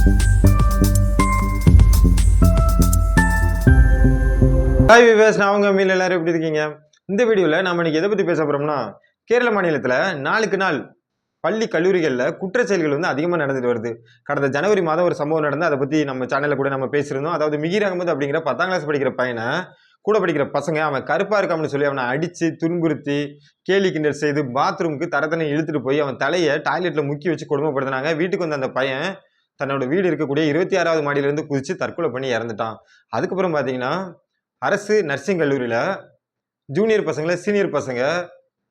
Hi wives நான் அவங்க மீன் எல்லாரும் எப்படி இருக்கீங்க? இந்த வீடியோவில் நம்ம இன்றைக்கி எதை பற்றி பேச போகிறோம்னா கேரள மாநிலத்தில் நாளுக்கு நாள் பள்ளி கல்லூரிகளில் குற்ற செயல்கள் வந்து அதிகமாக நடந்துட்டு வருது. கடந்த ஜனவரி மாதம் ஒரு சம்பவம் நடந்து அதை பற்றி நம்ம சேனலில் கூட நம்ம பேசியிருந்தோம். அதாவது மிகிர் அகமது அப்படிங்கிற பத்தாம் கிளாஸ் படிக்கிற பையனை கூட படிக்கிற பசங்க அவன் கருப்பாக இருக்கான்னு சொல்லி அவனை அடித்து துன்புறுத்தி கேலி கிண்டல் செய்து பாத்ரூமுக்கு தரத்தனை இழுத்துட்டு போய் அவன் தலையை டாய்லெட்டில் முக்கி வச்சு கொடுமைப்படுத்தினாங்க. வீட்டுக்கு வந்த அந்த பையன் தன்னோட வீடு இருக்கக்கூடிய இருபத்தி ஆறாவது மாடியிலேருந்து குதித்து தற்கொலை பண்ணி இறந்துட்டான். அதுக்கப்புறம் பார்த்தீங்கன்னா அரசு நர்சிங் கல்லூரியில் ஜூனியர் பசங்களை சீனியர் பசங்க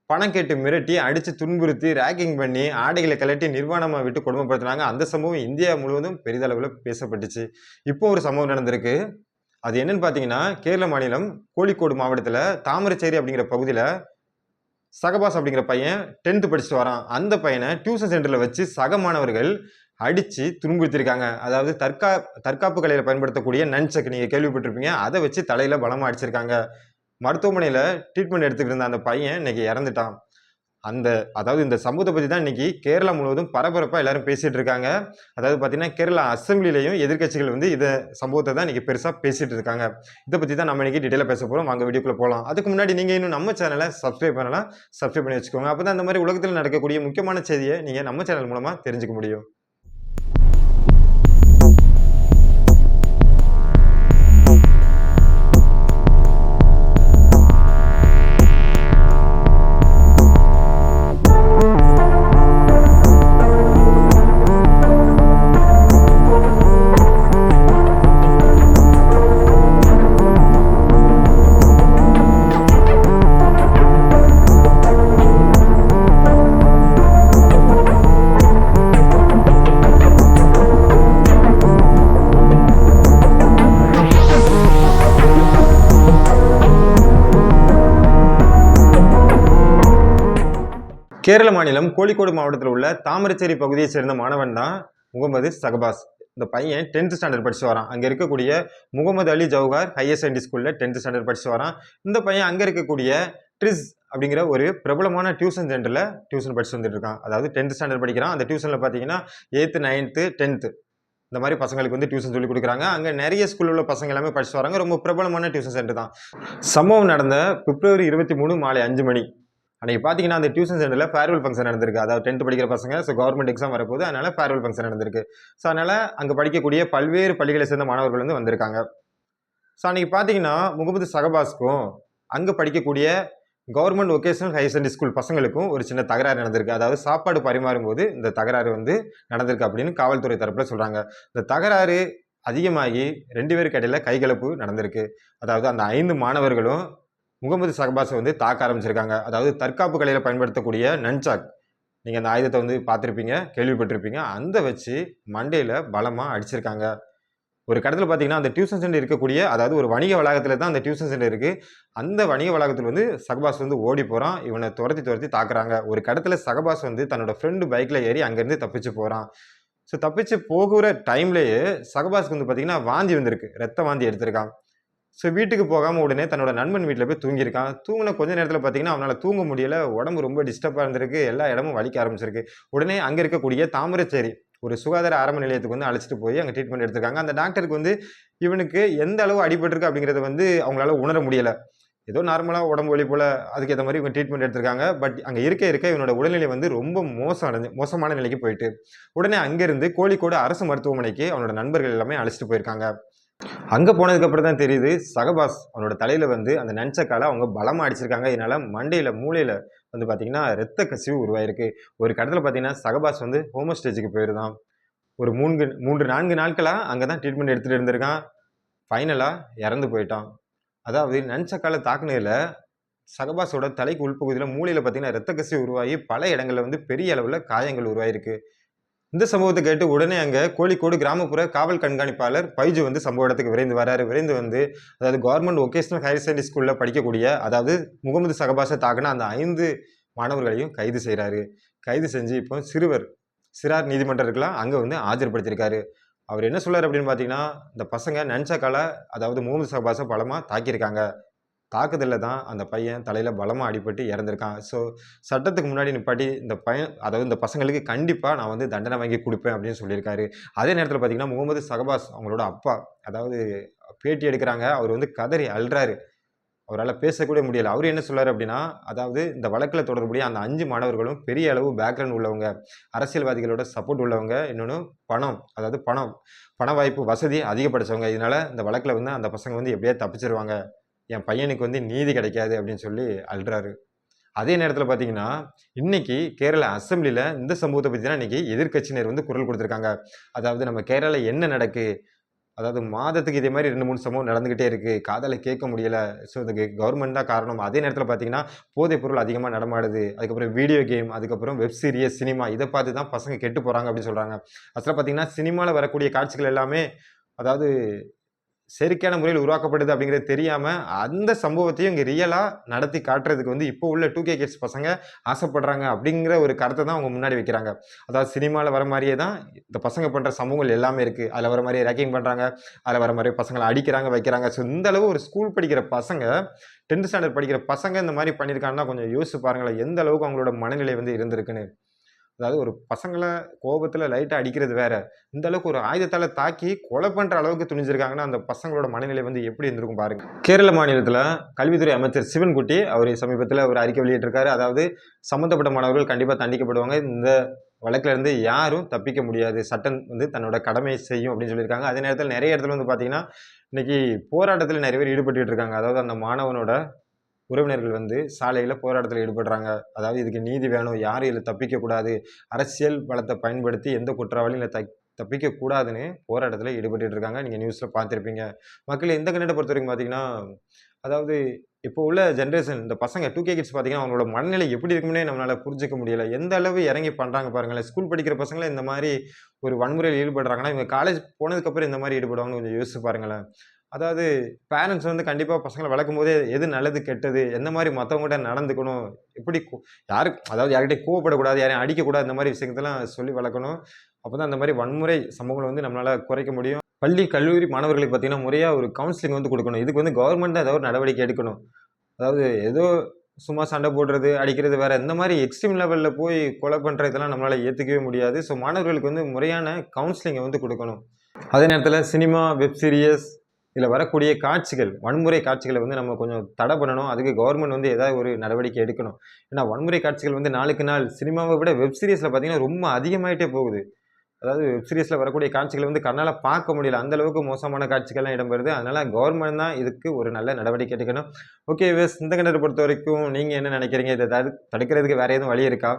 பணம் கேட்டு மிரட்டி அடித்து துன்புறுத்தி ரேக்கிங் பண்ணி ஆடைகளை கலட்டி நிர்வாணமாக விட்டு கொடுமைப்படுத்தினாங்க. அந்த சம்பவம் இந்தியா முழுவதும் பெரிதளவில் பேசப்பட்டுச்சு. இப்போ ஒரு சம்பவம் நடந்திருக்கு. அது என்னன்னு பார்த்தீங்கன்னா கேரள மாநிலம் கோழிக்கோடு மாவட்டத்தில் தாமரைச்சேரி அப்படிங்கிற பகுதியில் சகபாஸ் அப்படிங்கிற பையன் டென்த்து படிச்சுட்டு வரான். அந்த பையனை டியூஷன் சென்டரில் வச்சு சக மாணவர்கள் அடித்து துன்புறுத்திருக்காங்க அதாவது தற்கா தற்காப்பு கலையில் பயன்படுத்தக்கூடிய நன்சக்கு நீங்கள் கேள்விப்பட்டிருப்பீங்க. அதை வச்சு தலையில் பலமாக அடிச்சிருக்காங்க. மருத்துவமனையில் ட்ரீட்மெண்ட் எடுத்துக்கிட்டு இருந்த அந்த பையன் இன்னைக்கு இறந்துட்டான். அந்த அதாவது இந்த சம்பவத்தை பற்றி தான் இன்றைக்கி கேரளா முழுவதும் பரபரப்பாக எல்லாரும் பேசிகிட்டு இருக்காங்க. அதாவது பார்த்திங்கன்னா கேரளா அசம்பிளிலையும் எதிர்க்கட்சிகள் வந்து இதை சம்பவத்தை தான் இன்றைக்கி பெருசாக பேசிகிட்டு இருக்காங்க. இதை பற்றி தான் நம்ம இன்றைக்கி டீட்டெயிலாக பேச போகிறோம் வாங்க வீடியோக்குள்ளே போகலாம் அதுக்கு முன்னாடி நீங்கள் இன்னும் நம்ம சேனலை சப்ஸ்கிரைப் பண்ணலாம். சப்ஸ்கிரைப் பண்ணி வச்சுக்கோங்க. அப்போ தான் அந்த மாதிரி உலகத்தில் நடக்கக்கூடிய முக்கியமான செய்தியை நீங்கள் நம்ம சேனல் மூலமாக தெரிஞ்சுக்க முடியும். கேரள மாநிலம் கோழிக்கோடு மாவட்டத்தில் உள்ள தாமரச்சேரி பகுதியை சேர்ந்த மாணவன் தான் முகமது சகபாஸ். இந்த பையன் டென்த் ஸ்டாண்டர்ட் படிச்சு வரான். அங்கே இருக்கக்கூடிய முகமது அலி ஜவுஹார் ஹையர் செகண்டரி ஸ்கூலில் டென்த் ஸ்டாண்டர்ட் படிச்சு வரான். இந்த பையன் அங்கே இருக்கக்கூடிய ட்ரிஸ் அப்படிங்கிற ஒரு பிரபலமான டியூஷன் சென்டரில் டியூஷன் படிச்சு வந்துட்டு இருக்கான். அதாவது டென்த் ஸ்டாண்டர்ட் படிக்கிறான். அந்த டியூஷனில் பார்த்தீங்கன்னா எயித்து நைன்த்து டென்த்து இந்த மாதிரி பசங்களுக்கு வந்து டியூஷன் சொல்லி கொடுக்குறாங்க. அங்கே நிறைய ஸ்கூலில் உள்ள பசங்க எல்லாமே படிச்சு வராங்க. ரொம்ப பிரபலமான டியூஷன் சென்டர் தான். சம்பவம் நடந்த பிப்ரவரி இருபத்தி மூணு மாலை அஞ்சு மணி. அன்றைக்கி பார்த்தீங்கன்னா அந்த டியூஷன் சென்டரில் ஃபேர்வெல் ஃபங்க்ஷன் நடந்திருக்கு. அதாவது டென்த் படிக்கிற பசங்க ஸோ கவர்மெண்ட் எக்ஸாம் வரப்போது அதனால் ஃபேர்வெல் ஃபங்க்ஷன் நடந்திருக்கு. ஸோ அதனால் அங்கே படிக்கக்கூடிய பல்வேறு பள்ளிகளை சேர்ந்த மாணவர்கள் வந்து வந்திருக்காங்க. ஸோ அன்னைக்கு பார்த்தீங்கன்னா முகமது சகபாஸ்க்கும் அங்கே படிக்கக்கூடிய government vocational higher secondary school பசங்களுக்கும் ஒரு சின்ன தகராறு நடந்திருக்கு. அதாவது சாப்பாடு பரிமாறும் போது இந்த தகராறு வந்து நடந்திருக்கு அப்படின்னு காவல்துறை தரப்பில் சொல்கிறாங்க இந்த தகராறு அதிகமாகி ரெண்டு பேருக்கு இடையில கைகலப்பு நடந்திருக்கு. அதாவது அந்த ஐந்து மாணவர்களும் முகமது சகபாஸை வந்து தாக்க ஆரம்பிச்சிருக்காங்க. அதாவது தற்காப்பு கலையில் பயன்படுத்தக்கூடிய நன்சாக். நீங்கள் அந்த ஆயுதத்தை வந்து பார்த்துருப்பீங்க கேள்விப்பட்டிருப்பீங்க. அந்த வச்சு மண்டையில் பலமாக அடிச்சிருக்காங்க. ஒரு கடத்தில் பார்த்தீங்கன்னா அந்த டியூஷன் சென்டர் இருக்கக்கூடிய அதாவது ஒரு வணிக வளாகத்தில் தான் அந்த டியூஷன் சென்டர் இருக்குது அந்த வணிக வளாகத்தில் வந்து சகபாஸ் வந்து ஓடி போகிறான் இவனை துரத்தி துரத்தி தாக்குறாங்க. ஒரு கடத்தில் சகபாஸ் வந்து தன்னோட ஃப்ரெண்டு பைக்கில் ஏறி அங்கேருந்து தப்பிச்சு போகிறான் ஸோ தப்பிச்சு போகிற டைம்லேயே சகபாஸ்க்கு வந்து பார்த்தீங்கன்னா வாந்தி வந்திருக்கு. ரத்த வாந்தி எடுத்திருக்கான். ஸோ வீட்டுக்கு போகாமல் உடனே தன்னோட நண்பன் வீட்டில் போய் தூங்கியிருக்கான். தூங்கின கொஞ்ச நேரத்தில் பார்த்தீங்கன்னா அவனால் தூங்க முடியல. உடம்பு ரொம்ப டிஸ்டர்பாக இருந்திருக்கு. எல்லா இடமும் வலிக்க ஆரம்பிச்சிருக்கு. உடனே அங்கே இருக்கக்கூடிய தாமரச்சேரி ஒரு சுகாதார ஆரம்ப நிலையத்துக்கு வந்து அழைச்சிட்டு போய் அங்கே ட்ரீட்மெண்ட் எடுத்திருக்காங்க. அந்த டாக்டருக்கு வந்து இவனுக்கு எந்த அளவு அடிபட்டிருக்கு அப்படிங்கிறத வந்து அவங்களால உணர முடியலை. ஏதோ நார்மலாக உடம்பு வலி போல் அதுக்கேற்ற மாதிரி இவங்க ட்ரீட்மெண்ட் எடுத்திருக்காங்க. பட் அங்கே இருக்க இருக்க இவனோட உடல்நிலை வந்து ரொம்ப மோசம் அடைஞ்சு மோசமான நிலைக்கு போயிட்டு. உடனே அங்கேருந்து கோழிக்கோடு அரசு மருத்துவமனைக்கு அவனோட நண்பர்கள் எல்லாமே அழைச்சிட்டு போயிருக்காங்க. அங்கே போனதுக்கப்புறம் தான் தெரியுது சகபாஸ் அவனோட தலையில் வந்து அந்த நன்சக்கால அவங்க பலமாக அடிச்சிருக்காங்க. இதனால் மண்டையில் மூளையில் வந்து பார்த்திங்கன்னா ரத்த கசிவு உருவாயிருக்கு. ஒரு கடத்தில் பார்த்தீங்கன்னா சகபாஸ் வந்து ஹோமோ ஸ்டேஜுக்கு போயிருந்தான். ஒரு மூன்று மூன்று நான்கு நாட்களாக அங்கே தான் ட்ரீட்மெண்ட் எடுத்துகிட்டு இருந்திருக்கான் ஃபைனலாக இறந்து போயிட்டான். அதாவது நன்சக்கால தாக்குனதில் சகபாஸோட தலைக்கு உள்பகுதியில் மூளையில் பார்த்தீங்கன்னா ரத்த கசிவு உருவாகி பல இடங்களில் வந்து பெரிய அளவில் காயங்கள் உருவாயிருக்கு. இந்த சம்பவத்தை கேட்டு உடனே அங்கே கோழிக்கோடு கிராமப்புற காவல் கண்காணிப்பாளர் பைஜு வந்து சம்பவ இடத்துக்கு விரைந்து வராரு. விரைந்து வந்து அதாவது கவர்மெண்ட் ஒகேஷனல் ஹையர் செகண்டரி ஸ்கூலில் படிக்கக்கூடிய அதாவது முகமது சகபாஷை தாக்குன அந்த ஐந்து மாணவர்களையும் கைது செய்கிறாரு கைது செஞ்சு இப்போ சிறுவர் சிறார் நீதிமன்றத்துக்கெலாம் அங்கே வந்து ஆஜர்படுத்தியிருக்காரு அவர் என்ன சொல்கிறார் அப்படின்னு பார்த்தீங்கன்னா இந்த பசங்க நன்சக்கால அதாவது முகமது சகபாஸை பலமாக தாக்கியிருக்காங்க. தாக்குதலில் தான் அந்த பையன் தலையில் பலமாக அடிபட்டு இறந்துருக்கான். ஸோ சட்டத்துக்கு முன்னாடி நிப்பாட்டி இந்த பையன் அதாவது இந்த பசங்களுக்கு கண்டிப்பாக நான் வந்து தண்டனை வாங்கி கொடுப்பேன் அப்படின்னு சொல்லியிருக்காரு. அதே நேரத்தில் பார்த்தீங்கன்னா முகமது சகபாஸ் அவங்களோட அப்பா அதாவது பேட்டி எடுக்கிறாங்க. அவர் வந்து கதறி அழுறாரு. அவரால் பேசக்கூட முடியல. அவர் என்ன சொல்கிறார் அப்படின்னா அதாவது இந்த வழக்கில் தொடர்புடைய அந்த அஞ்சு மாணவர்களும் பெரிய அளவு பேக்ரவுண்ட் உள்ளவங்க அரசியல்வாதிகளோட சப்போர்ட் உள்ளவங்க இன்னொன்று பணம் அதாவது பணம் பண வாய்ப்பு வசதி அதிகப்படுத்தவங்க இதனால் இந்த வழக்கில் வந்து அந்த பசங்க வந்து எப்படியா தப்பிச்சிருவாங்க. என் பையனுக்கு வந்து நீதி கிடைக்காது அப்படின்னு சொல்லி அழுறாரு அதே நேரத்தில் பார்த்தீங்கன்னா இன்னைக்கு கேரள அசம்பிளியில் இந்த சம்பவத்தை பற்றி தான் இன்னைக்கு எதிர்க்கட்சியினர் வந்து குரல் கொடுத்துருக்காங்க. அதாவது நம்ம கேரளா என்ன நடக்கு? அதாவது மாதத்துக்கு இதே மாதிரி ரெண்டு மூணு சம்பவம் நடந்துக்கிட்டே இருக்குது காதலை கேட்க முடியலை. ஸோ இதுக்கு கவர்மெண்ட் தான் காரணம். அதே நேரத்தில் பார்த்தீங்கன்னா போதைப் பொருள் அதிகமாக நடமாடுது. அதுக்கப்புறம் வீடியோ கேம் அதுக்கப்புறம் வெப் சீரியஸ் சினிமா இதை பார்த்து தான் பசங்க கெட்டு போகிறாங்க அப்படின்னு சொல்கிறாங்க அசலாக பார்த்தீங்கன்னா சினிமாவில் வரக்கூடிய காட்சிகள் எல்லாமே அதாவது செயற்கையான முறையில் உருவாக்கப்படுது அப்படிங்கிறது தெரியாமல் அந்த சம்பவத்தையும் இங்கே ரியலாக நடத்தி காட்டுறதுக்கு வந்து இப்போ உள்ள டூ கே கிட்ஸ் பசங்க ஆசைப்படுறாங்க அப்படிங்கிற ஒரு கருத்தை தான் அவங்க முன்னாடி வைக்கிறாங்க. அதாவது சினிமாவில் வர மாதிரியே தான் இந்த பசங்க பண்ணுற சம்பவங்கள் எல்லாமே இருக்குது அதில் வர மாதிரியே ரேக்கிங் பண்ணுறாங்க அதில் வர மாதிரி பசங்களை அடிக்கிறாங்க வைக்கிறாங்க. ஸோ இந்த அளவு ஒரு ஸ்கூல் படிக்கிற பசங்க டென்த் ஸ்டாண்டர்ட் படிக்கிற பசங்க இந்த மாதிரி பண்ணியிருக்காங்கன்னா கொஞ்சம் யோசிச்சு பாருங்களேன். எந்த அளவுக்கு அவங்களோட மனநிலை வந்து இருந்திருக்குன்னு. அதாவது ஒரு பசங்களை கோபத்தில் லைட்டாக அடிக்கிறது வேற. இந்த அளவுக்கு ஒரு ஆயுதத்தால் தாக்கி கொலை பண்ணுற அளவுக்கு துணிஞ்சிருக்காங்கன்னா அந்த பசங்களோட மனநிலை வந்து எப்படி இருந்திருக்கும் பாருங்க. கேரள மாநிலத்தில் கல்வித்துறை அமைச்சர் சிவன்குட்டி அவர் சமீபத்தில் ஒரு அறிக்கை வெளியிட்டிருக்காரு. அதாவது சம்மந்தப்பட்ட மாணவர்கள் கண்டிப்பாக தண்டிக்கப்படுவாங்க. இந்த வழக்கில் இருந்து யாரும் தப்பிக்க முடியாது. சட்டம் வந்து தன்னோட கடமையை செய்யும் அப்படின்னு சொல்லியிருக்காங்க. அதே நேரத்தில் நிறைய இடத்துல வந்து பார்த்தீங்கன்னா இன்னைக்கு போராட்டத்தில் நிறைய பேர் ஈடுபட்டு இருக்காங்க. அதாவது அந்த மாணவனோட உறவினர்கள் வந்து சாலையில் போராட்டத்தில் ஈடுபடுறாங்க. அதாவது இதுக்கு நீதி வேணும் யாரும் இதில் தப்பிக்கக்கூடாது அரசியல் பலத்தை பயன்படுத்தி எந்த குற்றவாளியும் இல்லை த தப்பிக்கக்கூடாதுன்னு போராட்டத்தில் ஈடுபட்டு இருக்காங்க. நீங்கள் நியூஸில் பார்த்துருப்பீங்க. மக்கள் எந்த கண்ணட்டை பொறுத்த வரைக்கும் பார்த்தீங்கன்னா அதாவது இப்போ உள்ள ஜென்ரேஷன் இந்த பசங்க டூ கே கிட்ஸ் பார்த்தீங்கன்னா அவங்களோட மனநிலை எப்படி இருக்கும்னே நம்மளால் புரிஞ்சிக்க முடியல. எந்த அளவு இறங்கி பண்ணுறாங்க பாருங்களேன். ஸ்கூல் படிக்கிற பசங்களே இந்த மாதிரி ஒரு வன்முறையில் ஈடுபடுறாங்கன்னா இவங்க காலேஜ் போனதுக்கப்புறம் இந்த மாதிரி ஈடுபடுவாங்கன்னு கொஞ்சம் யோசிச்சு பாருங்களேன். அதாவது பேரண்ட்ஸ் வந்து கண்டிப்பாக பசங்களை வளர்க்கும் போதே எது நல்லது கெட்டது எந்த மாதிரி மற்றவங்ககிட்ட நடந்துக்கணும் எப்படி கு- யாரு அதாவது யார்கிட்டயும் கோவப்படக்கூடாது யாரையும் அடிக்கக்கூடாது இந்த மாதிரி விஷயத்தெல்லாம் சொல்லி வளர்க்கணும். அப்போ தான் அந்த மாதிரி வன்முறை சம்பவங்களை வந்து நம்மளால் குறைக்க முடியும். பள்ளி கல்லூரி மாணவர்களுக்கு பார்த்தீங்கன்னா முறையாக ஒரு கவுன்சிலிங் வந்து கொடுக்கணும். இதுக்கு வந்து கவர்மெண்ட் தான் ஏதாவது ஒரு நடவடிக்கை எடுக்கணும். அதாவது ஏதோ சும்மா சண்டை போடுறது அடிக்கிறது வேறு இந்த மாதிரி எக்ஸ்ட்ரீம் லெவலில் போய் கொலை பண்ணுற இதெல்லாம் நம்மளால் ஏற்றுக்கவே முடியாது. ஸோ மாணவர்களுக்கு வந்து முறையான கவுன்சிலிங்கை வந்து கொடுக்கணும். அதே நேரத்தில் சினிமா வெப் சீரியஸ் இதில் வரக்கூடிய காட்சிகள் வன்முறை காட்சிகளை வந்து நம்ம கொஞ்சம் தடை பண்ணணும். அதுக்கு கவர்மெண்ட் வந்து ஏதாவது ஒரு நடவடிக்கை எடுக்கணும். ஏன்னா வன்முறை காட்சிகள் வந்து நாளுக்கு நாள் சினிமாவை விட வெப் சீரிஸில் பார்த்தீங்கன்னா ரொம்ப அதிகமாயிட்டே போகுது. அதாவது வெப் சீரிஸில் வரக்கூடிய காட்சிகளை வந்து கண்ணால் பார்க்க முடியல. அந்த அளவுக்கு மோசமான காட்சிகள்லாம் இடம்பெறுது அதனால் கவர்மெண்ட் தான் இதுக்கு ஒரு நல்ல நடவடிக்கை எடுக்கணும். ஓகே வேஸ் இந்த கண்டரை பொறுத்த வரைக்கும் நீங்கள் என்ன நினைக்கிறீங்க? இதை தடு தடுக்கிறதுக்கு வேறு எதுவும் வழி இருக்கா?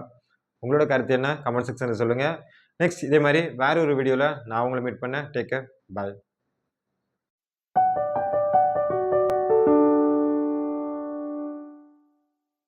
உங்களோட கருத்து என்ன? கமெண்ட் செக்ஷனில் சொல்லுங்கள் நெக்ஸ்ட் இதே மாதிரி வேறு ஒரு வீடியோவில் நான் உங்களை மீட் பண்ணேன். Take care bye